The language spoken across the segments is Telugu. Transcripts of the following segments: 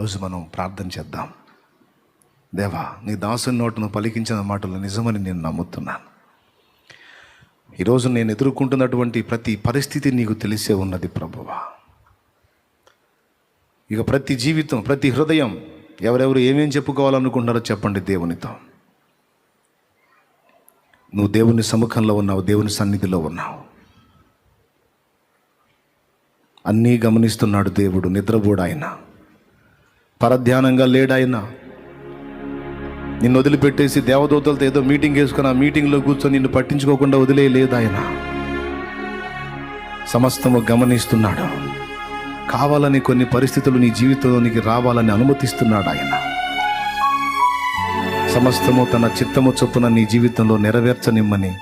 రోజు మనం ప్రార్థన చేద్దాం. దేవా నీ దాసుని నోటును పలికించిన మాటలు నిజమని నేను నమ్ముతున్నాను. ఈరోజు నేను ఎదుర్కొంటున్నటువంటి ప్రతి పరిస్థితి నీకు తెలిసే ఉన్నది ప్రభువా. ఇక ప్రతి జీవితం ప్రతి హృదయం ఎవరెవరు ఏమేం చెప్పుకోవాలనుకుంటున్నారో చెప్పండి దేవునితో. నువ్వు దేవుని సముఖంలో ఉన్నావు దేవుని సన్నిధిలో ఉన్నావు. అన్నీ గమనిస్తున్నాడు దేవుడు నిద్రపోడు ఆయన. పరధ్యానంగా లేడాయన నిన్ను వదిలిపెట్టేసి దేవదూతలతో ఏదో మీటింగ్ వేసుకుని ఆ మీటింగ్లో కూర్చొని నిన్ను పట్టించుకోకుండా వదిలేయలేదు ఆయన సమస్తము గమనిస్తున్నాడు. కావాలని కొన్ని పరిస్థితులు నీ జీవితంలోనికి రావాలని అనుమతిస్తున్నాడు ఆయన. సమస్తము తన చిత్తము చొప్పున నీ జీవితంలో నెరవేర్చనిమ్మని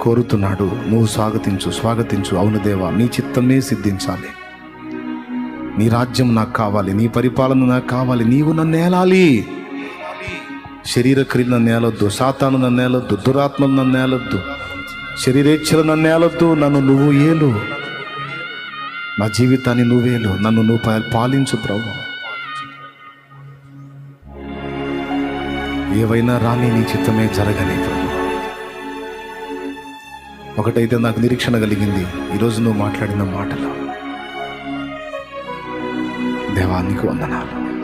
కోరుతున్నాడు. నువ్వు స్వాగతించు స్వాగతించు. అవును దేవా నీ చిత్తమే సిద్ధించాలి. నీ రాజ్యం నాకు కావాలి నీ పరిపాలన నాకు కావాలి నీవు నన్ను ఏలాలి. శరీర క్రియలు నన్ను ఏలొద్దు సాతాను నన్ను ఏలొద్దు దురాత్మలు నన్ను ఏలొద్దు శరీరేచ్ఛలు నన్ను ఏలొద్దు నన్ను నువ్వు ఏలు. నా జీవితాన్ని నువ్వేలు నన్ను నువ్వు పాలించు ప్రభు. ఏవైనా రాని నీ చిత్తమే జరగని ప్రభు. ఒకటైతే నాకు నిరీక్షణ కలిగింది ఈరోజు నువ్వు మాట్లాడిన మాటలు. దేవానికి వందనాలు.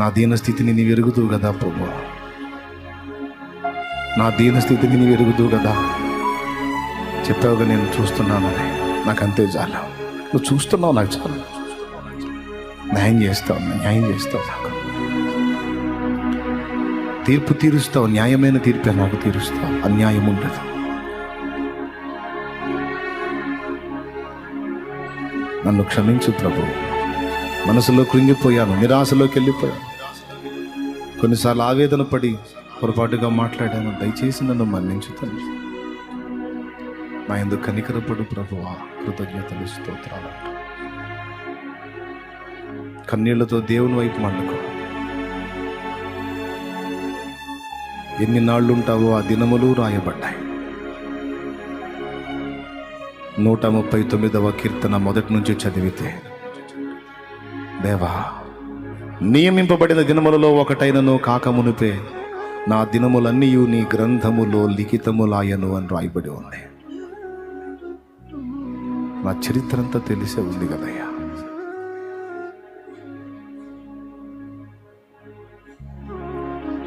నా దీనస్థితిని నీవు ఎరుగుతూ కదా ప్రభు. నా దీనస్థితిని నీవు ఎరుగుతూ కదా. చెప్పావుగా నేను చూస్తున్నానని. నాకు అంతే చాలు. నువ్వు చూస్తున్నావు నాకు చాలు. న్యాయం చేస్తావు న్యాయం చేస్తావు నాకు. తీర్పు తీరుస్తావు న్యాయమైన తీర్పే నాకు తీరుస్తావు. అన్యాయం ఉండదు. నన్ను క్షమించు ప్రభు. మనసులో కృంగిపోయాను నిరాశలోకి వెళ్ళిపోయాను. కొన్నిసార్లు ఆవేదన పడి పొరపాటుగా మాట్లాడాను దయచేసి నన్ను మన్నించు తండ్రి. నా ఎందుకు కనికరపడు ప్రభువా కృతజ్ఞతలు స్తోత్రాలు. కన్నీళ్ళతో దేవుని వైపు మండుకో. ఎన్ని నాళ్ళుంటావో ఆ దినములు రాయబడ్డాయి. నూట ముప్పై తొమ్మిదవ కీర్తన మొదటి నుంచి చదివితే దేవా నియమింపబడిన దినములలో ఒకటైనను కాకమునిపే నా దినములన్నీ నీ గ్రంథములో లిఖితములాయను అని రాయబడి ఉంది. నా చరిత్ర అంతా తెలిసే ఉంది కదయ్యా.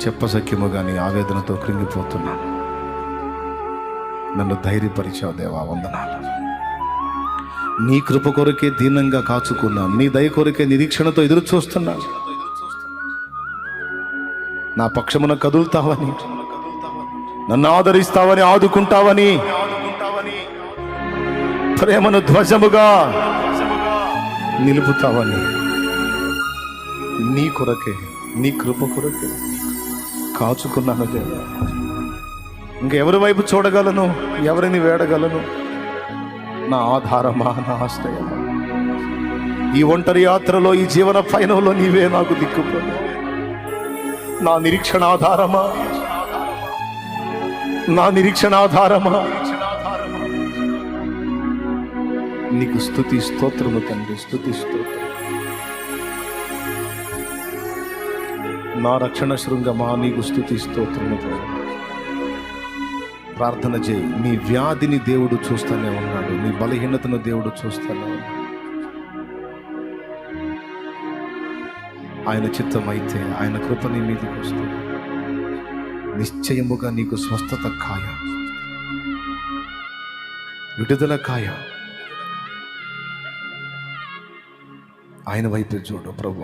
చెప్పసఖ్యము కానీ ఆవేదనతో కృంగిపోతున్నాను. నన్ను ధైర్యపరిచావు దేవా వందనాలు. నీ కృప కొరకే దీనంగా కాచుకున్నాను. నీ దయ కొరకే నిరీక్షణతో ఎదురు చూస్తున్నాను. నా పక్షమున కదులుతావని నన్ను ఆదరిస్తావని ఆదుకుంటావని ప్రేమను ధ్వజముగా నిలుపుతావని నీ కొరకే నీ కృప కొరకే కాచుకున్నాను దేవా. ఇంకెవరి వైపు చూడగలను? ఎవరిని వేడగలను? నా ఆధారమా? నా ఆశ్రయమా? ఈ ఒంటరి యాత్రలో ఈ జీవన పయనంలో నీవే నాకు దిక్కుపోయి నా నిరీక్షణ ఆధారమా? నా నిరీక్షణ ఆధారమా? నీకు స్థుతి స్తోత్రము తండ్రి స్థుతి స్తోత్రం. నా రక్షణ శృంగమా? నీకు స్థుతి స్తోత్రము తండ్రి. ప్రార్థన చేయి. నీ వ్యాధిని దేవుడు చూస్తూనే ఉన్నాడు. నీ బలహీనతను దేవుడు చూస్తూనే ఆయన చిత్తం అయితే ఆయన కృప నీ మీదకి వస్తుంది. నిశ్చయముగా నీకు స్వస్థత కాయ విడుదల కాయ ఆయన వైపు చూడు ప్రభు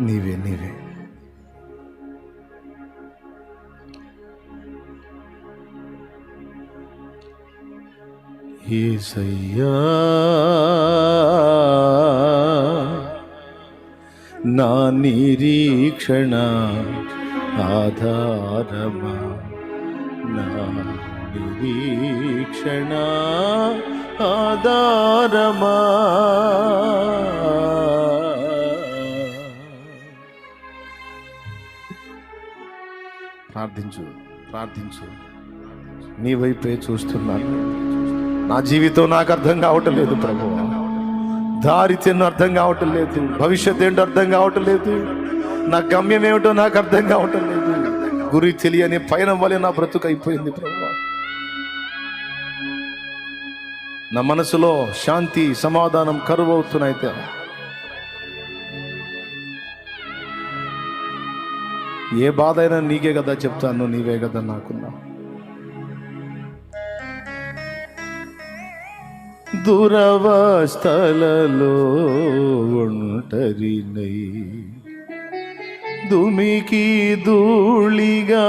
నీవే నీవే. ఏసయ్యా. నా నిరీక్షణ ఆధారమా? నా నిరీక్షణ ఆధారమా? ప్రార్థించు ప్రార్థించు. నీ వైపే చూస్తున్నాను. నా జీవితం నాకు అర్థం కావటం లేదు ప్రభు. దారి తిన్న అర్థం కావటం లేదు. భవిష్యత్ ఏంటో అర్థం కావటం లేదు. నా గమ్యం ఏమిటో నాకు అర్థం కావటం లేదు. గురి తెలియని పైన వలె నా బ్రతుకు అయిపోయింది ప్రభు. నా మనసులో శాంతి సమాధానం కరువు అవుతున్నాయితే ఏ బాధ అయినా నీకే కదా చెప్తాను నీవే కదా నాకున్నా దురవస్థలలో ఒంటరినై. దుమికి ధూళిగా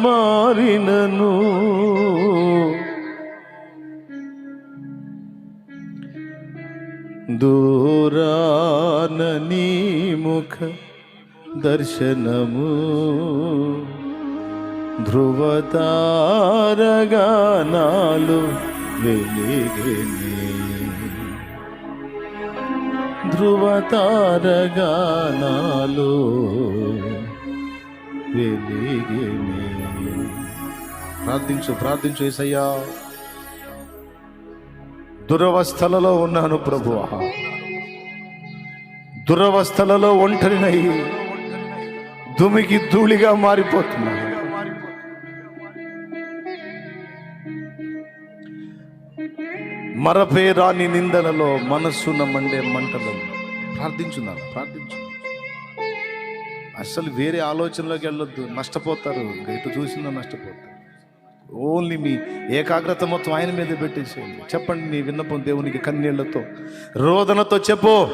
మారినను. దూరాన నీ ముఖ దర్శనము. ధ్రువతారగా నాలు వెలిగని ధ్రువతారగా ప్రార్థించు ప్రార్థించు ఏసయ్యా. దురవస్థలలో ఉన్నాను ప్రభువా. దురవస్థలలో ఒంటరినై దుమికి ధూళిగా మారిపోతున్నాను. మరపే రాని నిందలలో మనస్సున మండే మంటలలో ప్రార్థించుందా ప్రార్థించు అసలు వేరే ఆలోచనలోకి వెళ్ళొద్దు నష్టపోతారు. ఎటు చూసిందో నష్టపోతారు. ఓన్లీ మీ ఏకాగ్రత మొత్తం ఆయన మీద పెట్టేసేయండి. చెప్పండి నీ విన్నపం దేవునికి కన్నీళ్ళతో రోదనతో చెప్పు.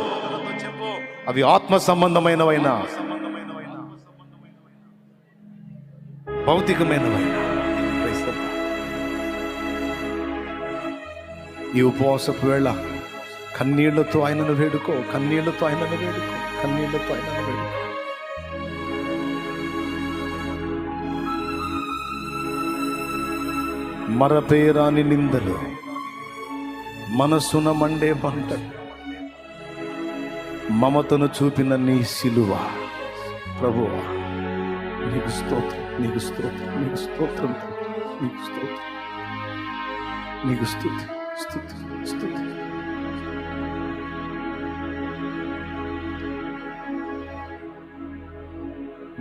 అవి ఆత్మ సంబంధమైనవైనా భౌతికమైనవైనా. ఈ ఉపవాసపు వేళ కన్నీళ్ళతో ఆయనను వేడుకో కన్నీళ్ళతో ఆయనను వేడుకో కన్నీళ్ళతో ఆయనను వేడుకో. మరపేరాని నిందలు మనసున మండే పంట మమతను చూపిన నీ సిలువ. ప్రభు నీకు స్తోత్రం నీకు స్తోత్రం నీకు స్తోత్రం నీకు స్తోత్రం నీకు స్థుతి స్థుతి స్థుతి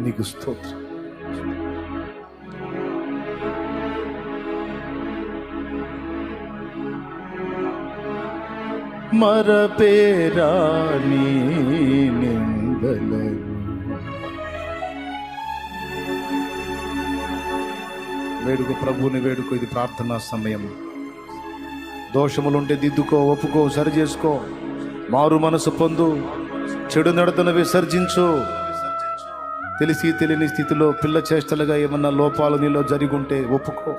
నీకు స్తోత్రం. మరపేరాని నిందలను. వేడుక ప్రభుని వేడుకో ఇది ప్రార్థనా సమయం. దోషములుంటే దిద్దుకో ఒప్పుకో సరి చేసుకో మారు మనసు పొందు చెడు నడతను విసర్జించు. తెలిసి తెలియని స్థితిలో పిల్ల చేష్టలుగా ఏమన్నా లోపాలు నీలో జరిగుంటే ఒప్పుకో.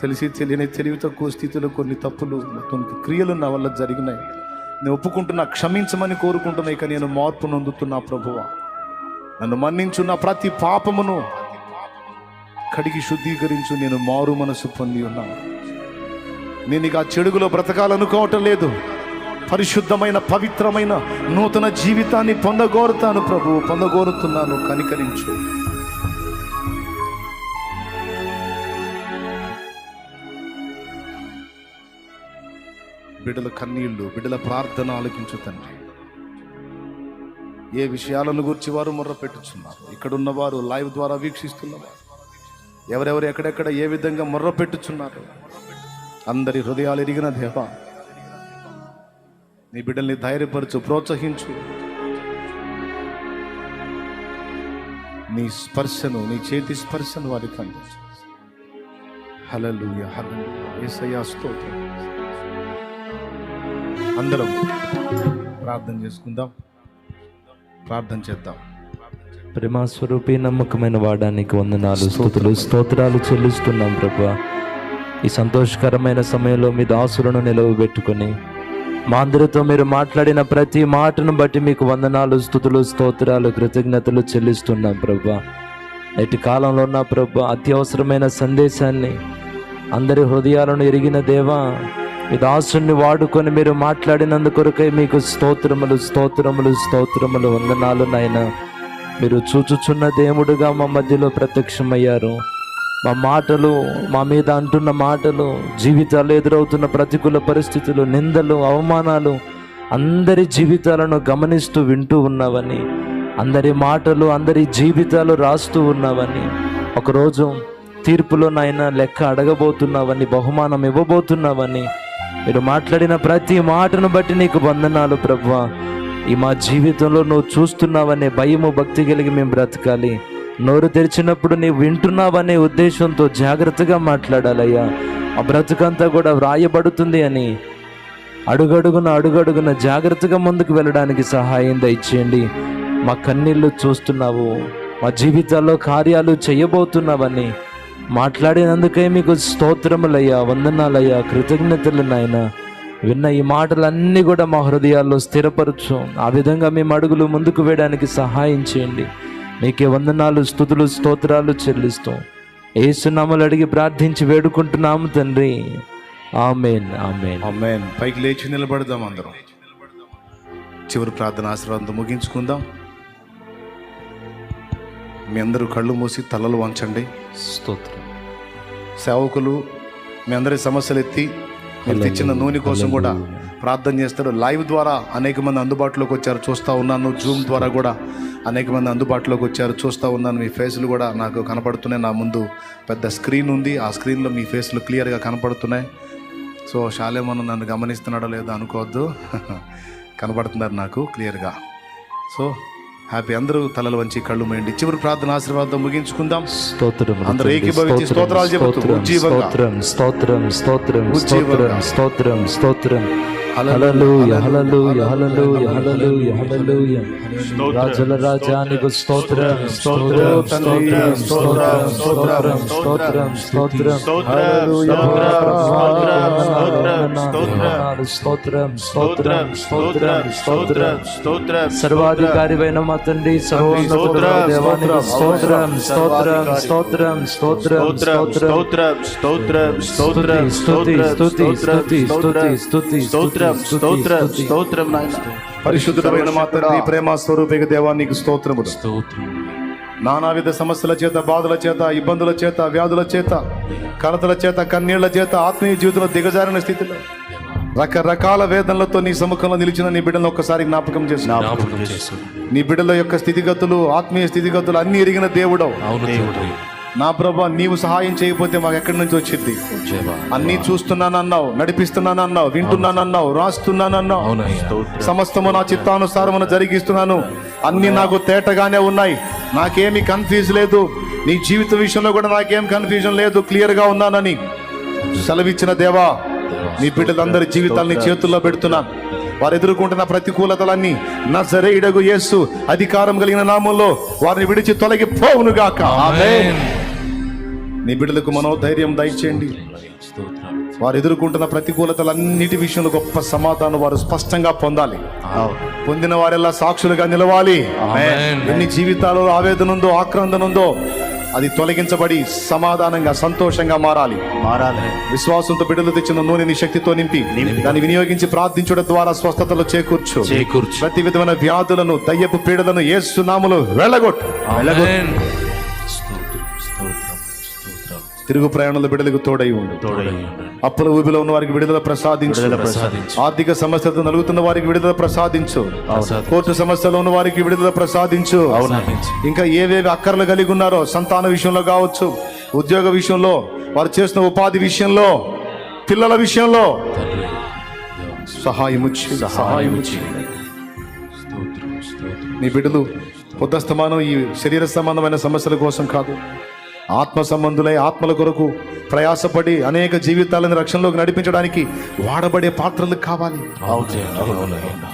తెలిసి తెలియని తెలివి తక్కువ స్థితిలో కొన్ని తప్పులు కొన్ని క్రియలు నా వల్ల జరిగినాయి. నేను ఒప్పుకుంటున్నా క్షమించమని కోరుకుంటున్నా ఇక నేను మార్పు నొందుతున్నా ప్రభువ. నన్ను మన్నించు నా ప్రతి పాపమును కడిగి శుద్ధీకరించు నేను మారు మనసు పొంది ఉన్నాను. నేను ఇక ఆ చెడుగులో బ్రతకాలనుకోవటం లేదు. పరిశుద్ధమైన పవిత్రమైన నూతన జీవితాన్ని పొందగోరుతాను ప్రభు. పొందగోరుతున్నాను కనికరించు. బిడ్డల కన్నీళ్ళు బిడ్డల ప్రార్థన ఆలకించు తండ్రి. ఏ విషయాలను గురించి వారు మొర్ర పెట్టుచున్నారు? ఇక్కడున్న వారు లైవ్ ద్వారా వీక్షిస్తున్నవారు. ఎవరెవరు ఎక్కడెక్కడ ఏ విధంగా మొర్ర పెట్టుచున్నారు? అందరి హృదయాలు ఎరిగిన దేవా నీ బిడ్డల్ని ధైర్యపరచు ప్రోత్సహించు. నీ స్పర్శను నీ చేతి స్పర్శను వారికి అందించు. హలలుయ హలలుయ స్తోత్రం. అందరం ప్రార్థన చేసుకుందాం. ప్రార్థన చేద్దాం. ప్రేమస్వరూపి నమ్మకమైన వాడానికి వందనాలు స్థుతులు స్తోత్రాలు చెల్లిస్తున్నాం ప్రభు. ఈ సంతోషకరమైన సమయంలో మీ దాసులను నిలవబెట్టుకొని మా అందరితో మీరు మాట్లాడిన ప్రతి మాటను బట్టి మీకు వందనాలు స్థుతులు స్తోత్రాలు కృతజ్ఞతలు చెల్లిస్తున్నాం ప్రభా. నేటి కాలంలో ఉన్న ప్రభా అత్యవసరమైన సందేశాన్ని అందరి హృదయాలను ఎరిగిన దేవా మీ దాసుని వాడుకొని మీరు మాట్లాడినందుకొరకై మీకు స్తోత్రములు స్తోత్రములు స్తోత్రములు వందనాలు నాయన. మీరు చూచుచున్న దేవుడుగా మా మధ్యలో ప్రత్యక్షమయ్యారు. మా మాటలు మా మీద అంటున్న మాటలు జీవితాలు ఎదురవుతున్న ప్రతికూల పరిస్థితులు నిందలు అవమానాలు అందరి జీవితాలను గమనిస్తూ వింటూ ఉన్నావని అందరి మాటలు అందరి జీవితాలు రాస్తూ ఉన్నావని ఒకరోజు తీర్పులో నాయన లెక్క అడగబోతున్నావని బహుమానం ఇవ్వబోతున్నావని మీరు మాట్లాడిన ప్రతి మాటను బట్టి నీకు వందనాలు ప్రభు. ఈ మా జీవితంలో నువ్వు చూస్తున్నావనే భయము భక్తి కలిగి మేము బ్రతకాలి. నోరు తెరిచినప్పుడు నీవు వింటున్నావనే ఉద్దేశంతో జాగ్రత్తగా మాట్లాడాలయ్యా. ఆ బ్రతుకంతా కూడా వ్రాయబడుతుంది అని. అడుగడుగున అడుగడుగున జాగ్రత్తగా ముందుకు వెళ్ళడానికి సహాయం దయచేయండి. మా కన్నీళ్ళు చూస్తున్నావు మా జీవితాల్లో కార్యాలు చేయబోతున్నావని. మాట్లాడినందుకే మీకు స్తోత్రములయ్యా వందనాలయ్యా కృతజ్ఞతలు నాయన. విన్న ఈ మాటలన్నీ కూడా మా హృదయాల్లో స్థిరపరచు. ఆ విధంగా మేము అడుగులు ముందుకు వేయడానికి సహాయం చేయండి. మీకే వందనాలు స్థుతులు స్తోత్రాలు చెల్లిస్తాం ఏసునామలు అడిగి ప్రార్థించి వేడుకుంటున్నాము తండ్రి. Amen amen. అమ్మేన్ పైకి లేచి నిలబడదాం అందరం. చివరి ప్రార్థన ఆశీర్వాదంతో ముగించుకుందాం. మీ అందరూ కళ్ళు మూసి తలలు వంచండి. స్తోత్రం. సేవకులు మీ అందరి సమస్యలు ఎత్తి మీరు తెచ్చిన నూనె కోసం కూడా ప్రార్థన చేస్తారు లైవ్ ద్వారా అనేక మంది అందుబాటులోకి వచ్చారు. చూస్తూ ఉన్నాను. జూమ్ ద్వారా కూడా అనేక మంది అందుబాటులోకి వచ్చారు. చూస్తూ ఉన్నాను. మీ ఫేస్లు కూడా నాకు కనపడుతున్నాయి. నా ముందు పెద్ద స్క్రీన్ ఉంది. ఆ స్క్రీన్లో మీ ఫేస్లు క్లియర్గా కనపడుతున్నాయి. సో శాలేమను నన్ను గమనిస్తున్నాడో లేదో అనుకోవద్దు. కనపడుతున్నారు నాకు క్లియర్గా సో హ్యాపీ అందరూ తలలు వంచి కళ్ళు మేయండి. చివరి ప్రార్థన ఆశీర్వాదం ముగించుకుందాం. స్తోత్రం అందరూ ఏకీభవించి స్తోత్రాలు చెబుతూ. స్తోత్రం స్తోత్రం స్తోత్రం. స్తోత్రం స్తోత్రం స్తోత్రం. రాజుల రాజానికి స్తోత్రం స్తోత్రం స్తోత్రం స్తోత్రం స్తోత్రం స్తోత్రం స్తోత్రం స్తోత్రం స్తోత్రం స్తోత్రం స్తోత్రం స్తోత్రం సర్వాధికారివైన మా తండ్రి సర్వోన్నతుడైన స్తోత్రం స్తోత్రం స్తోత్రం స్తోత్రం స్తోత్రం స్తోత్రం స్తోత్రం స్తుతి స్తుతి స్తుతి స్తుతి స్తుతి స్తోత్రం స్తోత్రం స్తోత్రం నాయన. పరిశుద్ధమైన మా తండ్రి ప్రేమ స్వరూపిక దేవానికి స్తోత్రములు. నానావిధ సమస్యల చేత బాధల చేత ఇబ్బందుల చేత వ్యాధుల చేత కలతల చేత కన్నీళ్ళ చేత ఆత్మీయ జీవితంలో దిగజారిన స్థితిలో రకరకాల వేదనలతో నీ సముఖంలో నిలిచిన నీ బిడ్డలను ఒక్కసారి జ్ఞాపకం చేసు జ్ఞాపకం చేసుకో నీ బిడ్డల యొక్క స్థితిగతులు ఆత్మీయ స్థితిగతులు అన్ని ఎరిగిన దేవుడవు. దేవుడు. నా ప్రభా నీవు సహాయం చేయకపోతే మాకు ఎక్కడి నుంచి వచ్చింది? అన్నీ చూస్తున్నానన్నావు నడిపిస్తున్నానన్నావు వింటున్నానన్నావు రాస్తున్నానన్నావు. సమస్తము నా చిత్తానుసారమును జరిగిస్తున్నాను. అన్ని నాకు తేటగానే ఉన్నాయి. నాకేమి కన్ఫ్యూజ్ లేదు. నీ జీవిత విషయంలో కూడా నాకేం కన్ఫ్యూజన్ లేదు. క్లియర్గా ఉన్నానని సెలవిచ్చిన దేవా నీ బిడ్డలందరి జీవితాల్ని చేతుల్లో పెడుతున్నా. వారు ఎదుర్కొంటున్న ప్రతికూలతలన్నీ నా సరైడగు యేసు అధికారం కలిగిన నామంలో వారిని విడిచి తొలగి పోవునుగాక ఆమేన్. నీ బిడ్డలకు మనోధైర్యం దయచేయండి. వారు ఎదుర్కొంటున్న ప్రతికూలతలన్నిటి విషయంలో గొప్ప సమాధానం వారు స్పష్టంగా పొందాలి. పొందిన వారెల్లా సాక్షులుగా నిలవాలి. ఎన్ని జీవితాలలో ఆవేదన ఉందో ఆక్రందన ఉందో అది తొలగించబడి సమాధానంగా సంతోషంగా మారాలి. మారాలి. విశ్వాసంతో బిడ్డలు తెచ్చిన నూనెని శక్తితో నింపి దాన్ని వినియోగించి ప్రార్థించడం ద్వారా స్వస్థతలు చేకూర్చు. చేకూర్చు. ప్రతి విధమైన వ్యాధులను దయ్యపు పీడలను ఏసునాములు వెళ్ళగొట్టు స్తోత్రం తిరుగు ప్రయాణాల బిడ్డలకు తోడై ఉండు. అప్పుల ఊబిలో ఉన్న వారికి విడుదల ప్రసాదించు. ఆర్థిక సమస్యలతో నలుగుతున్న వారికి విడుదల ప్రసాదించు. కోర్టు సమస్యలో ఉన్న వారికి విడుదల ప్రసాదించు. ఇంకా ఏవేవి అక్కర్లు కలిగి ఉన్నారో సంతాన విషయంలో కావచ్చు ఉద్యోగ విషయంలో వారు చేస్తున్న ఉపాధి విషయంలో పిల్లల విషయంలో సహాయము నీ బిడ్డలు పొద్దస్తమానం ఈ శరీర సంబంధమైన సమస్యల కోసం కాదు. ఆత్మ సంబంధులై ఆత్మల కొరకు ప్రయాసపడి అనేక జీవితాలను రక్షణలోకి నడిపించడానికి వాడబడే పాత్రలు కావాలి.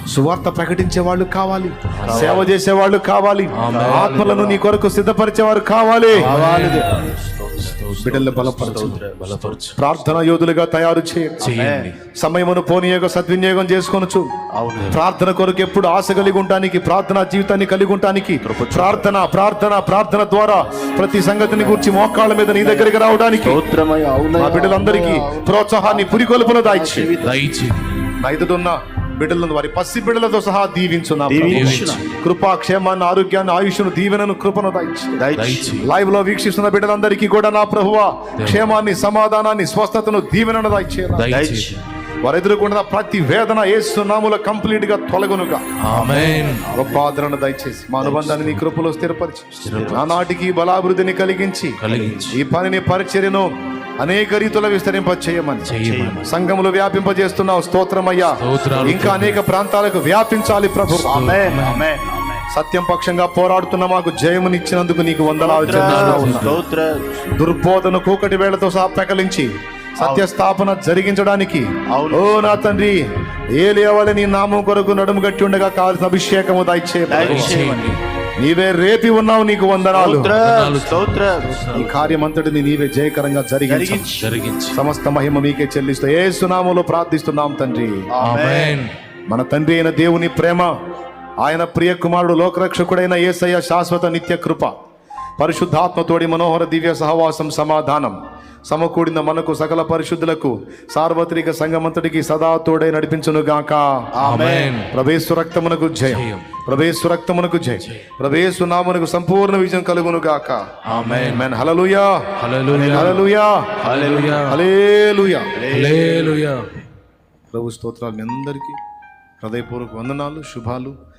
సువార్త ప్రకటించే వాళ్ళు కావాలి. సేవ చేసే వాళ్ళు కావాలి. ఆత్మలను నీ కొరకు సిద్ధపరిచేవారు కావాలి. బిడ్డలను బలపరచు. బలపరచు. ప్రార్థన యోధులుగా తయారు చేయండి. సమయమును పోనీయోగ సద్వినియోగం చేసుకొనొచ్చు అవును. ప్రార్థన కొరకు ఎప్పుడు ఆశ కలిగి ఉండటానికి ప్రార్థన జీవితాన్ని కలిగి ఉండటానికి ప్రార్థన ప్రార్థన ప్రార్థన ద్వారా ప్రతి సంగతిని గురించి మోకాళ్ళ మీద నీ దగ్గరికి రావడానికి బిడ్డలందరికీ ప్రోత్సాహాన్ని పురికొల్పున దాయిచ్చి దయచేసి నా ఎదుటున్న బిడ్డలను వారి పసి బిడ్డలతో సహా దీవించున్నా దీవించున్నా. కృపా క్షేమాన్ని ఆరోగ్యాన్ని ఆయుష్ను దీవెనను కృపను దయచి. లైవ్లో వీక్షిస్తున్న బిడ్డలందరికీ కూడా నా ప్రభువ క్షేమాన్ని సమాధానాన్ని స్వస్థతను దీవెనను దయచేసి వారు ఎదుర్కొంటున్న ప్రతి వేదన ఏసునాముల కంప్లీట్గా తొలగునుగా. గొప్ప ఆదరణ దయచేసి మా అనుబంధాన్ని నీ కృపలో స్థిరపరిచి. నానాటికి బలాభివృద్ధిని కలిగించి. ఈ పనిని పరిచర్యను అనేక రీతుల విస్తరింప చేయమని. సంఘములు వ్యాపింపజేస్తున్నావు స్తోత్రమయ్యా. ఇంకా అనేక ప్రాంతాలకు వ్యాపించాలి ప్రభు. ఆమేన్ ఆమేన్ సత్యం పక్షంగా పోరాడుతున్న మాకు జయమునిచ్చినందుకు నీకు. స్తోత్ర దుర్బోధను కూకటి వేళతో సహా ప్రకలించి సత్యస్థాపన జరిగించడానికి. ఓ నా తండ్రి ఏ లేవలి నీ నామం కొరకు నడుము గట్టి ఉండగా కావాల్సిన అభిషేకము దయచే దయచేయండి. నీవే రేపి ఉన్నావు నీకు వందనాలు. ఈ కార్యమంతటిని నీవే జయకరంగా జరిగించు. సమస్త మహిమ మీకే చెల్లిస్తూ ఏ సునాములో ప్రార్థిస్తున్నాం తండ్రి. ఆమేన్. మన తండ్రి అయిన దేవుని ప్రేమ ఆయన ప్రియ కుమారుడు లోకరక్షకుడైన యేసయ్య శాశ్వత నిత్య కృప. పరిశుద్ధాత్మతోడి మనోహర దివ్య సహవాసం సమాధానం. సమకూడిన మనకు సకల పరిశుద్ధులకు సార్వత్రిక సంగమంతటికి సదా తోడై నడిపించును గాక ఆమేన్. ప్రవేశు రక్తమునకు జయం. ప్రవేశు రక్తమునకు జయం. ప్రవేశు నామునకు సంపూర్ణ విజయం కలుగును గాక ఆమేన్. ఆమేన్ హల్లెలూయా హల్లెలూయా హల్లెలూయా హల్లెలూయా హల్లెలూయా హల్లెలూయా ప్రభు స్తోత్రాలు మీ అందరికీ. హృదయపూర్వక వందనాలు శుభాలు.